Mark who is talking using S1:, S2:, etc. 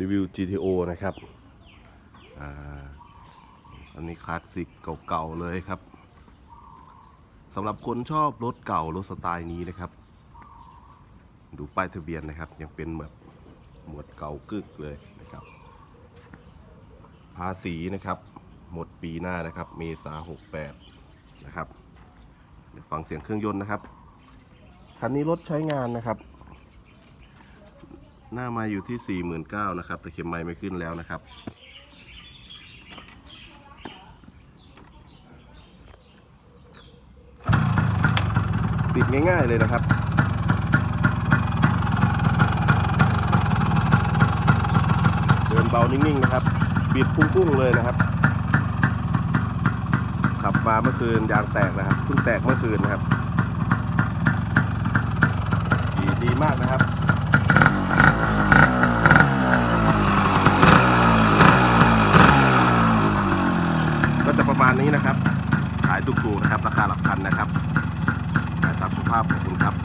S1: รีวิว GTO นะครับอ่าอันนี้คลาสสิกเก่าๆเลยครับสำหรับคนชอบรถเก่ารถสไตล์นี้นะครับ ดูป้ายทะเบียนนะครับ ยังเป็นแบบหมวดเก่ากึกเลยนะครับ ภาษีนะครับ หมดปีหน้านะครับ เมษาหกแปดนะครับ เดี๋ยวฟังเสียงเครื่องยนต์นะครับ คันนี้รถใช้งานนะครับ หน้าไมาอยู่ที่สี่หมื่นเก้านะครับแต่เข็มไม้ไม่ขึ้นแล้วนะครับ ปิดง่ายๆเลยนะครับเดินเบานิ่งๆนะครับ บิดพุ่งๆเลยนะครับ ขับมาเมื่อคืนยางแตกนะครับเพิ่งแตกเมื่อคืนนะครับดีดีมากนะครับ ก็จะ ประมาณนี้นะครับ ขายถูกๆนะครับ ราคาหลักพันนะครับขายตามสภาพของคุณครับ